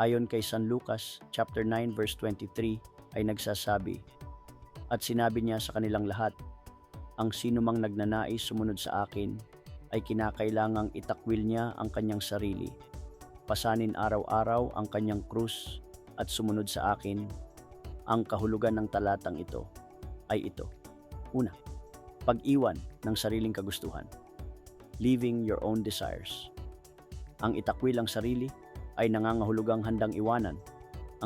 Ayon kay San Lucas chapter 9 verse 23 ay nagsasabi, At sinabi niya sa kanilang lahat, Ang sinumang nagnanais sumunod sa akin ay kinakailangang itakwil niya ang kanyang sarili. Pasanin araw-araw ang kanyang krus at sumunod sa akin. Ang kahulugan ng talatang ito ay ito. Una, pag-iwan ng sariling kagustuhan. Leaving your own desires. Ang itakwil ang sarili ay nangangahulugang handang iwanan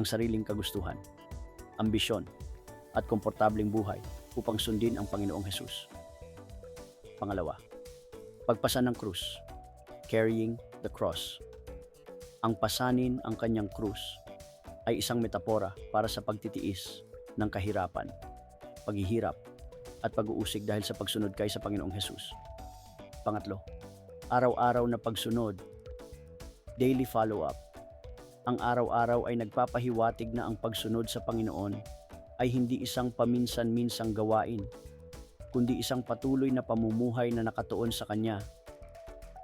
ang sariling kagustuhan, ambisyon, at komportableng buhay upang sundin ang Panginoong Hesus. Pangalawa, pagpasan ng krus, carrying the cross. Ang pasanin ang kanyang krus ay isang metapora para sa pagtitiis ng kahirapan, paghihirap, at pag-uusig dahil sa pagsunod kay sa Panginoong Hesus. Pangatlo, araw-araw na pagsunod, daily follow-up. Ang araw-araw ay nagpapahiwatig na ang pagsunod sa Panginoon ay hindi isang paminsan-minsang gawain, kundi isang patuloy na pamumuhay na nakatuon sa Kanya.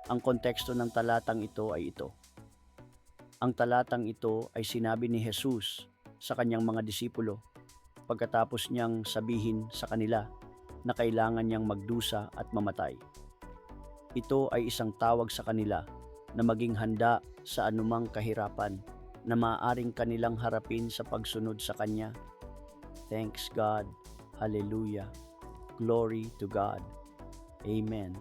Ang konteksto ng talatang ito ay ito. Ang talatang ito ay sinabi ni Jesus sa kanyang mga disipulo pagkatapos niyang sabihin sa kanila na kailangan niyang magdusa at mamatay. Ito ay isang tawag sa kanila na maging handa sa anumang kahirapan na maaaring kanilang harapin sa pagsunod sa Kanya. Thanks God. Hallelujah. Glory to God. Amen.